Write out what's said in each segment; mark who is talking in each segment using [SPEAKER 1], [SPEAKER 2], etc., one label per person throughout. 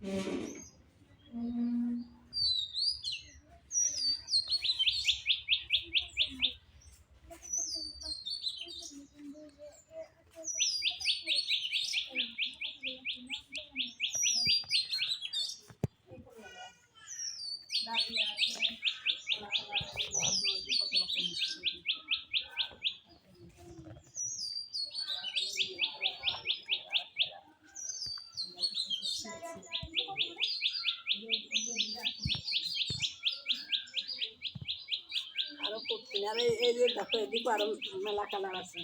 [SPEAKER 1] Gracias. না আর এই যে দেখো, এদিকে আরও মেলা কালার আছে।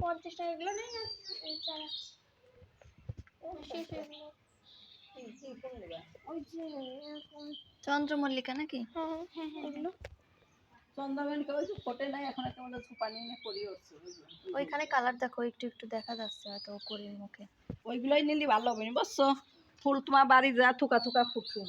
[SPEAKER 2] পঞ্চাশ টাকা এগুলো নেই না এই চারা শেষ হয়ে গেল ওই যে এরকম
[SPEAKER 3] চন্দ্রমল্লিকা নাকি?
[SPEAKER 2] হ্যাঁ হ্যাঁ হ্যাঁ।
[SPEAKER 3] ওইখানে কালার দেখো একটু একটু দেখা যাচ্ছে হয়তো করির মুখে।
[SPEAKER 1] ওইগুলোই নিলি ভালো হবে না বুঝছ? ফুল তোমার বাড়ি যা থুকা থুকা ফুটুন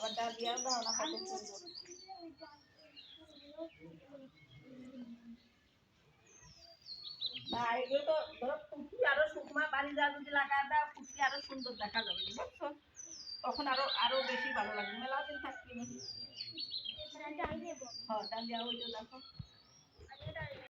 [SPEAKER 1] আবার ডালিয়াও দাও না কত সুন্দর না এগুলো তো ধরো ফুটি আরও শুকনা বাড়ি যা যদি লাগায় দাও ফুটি আরও সুন্দর দেখা যাবে বুঝছ? তখন আরও আরও বেশি ভালো লাগবে। মেলা দিন থাকবে
[SPEAKER 2] ডাল
[SPEAKER 1] হ্যাঁ ওই দেখো।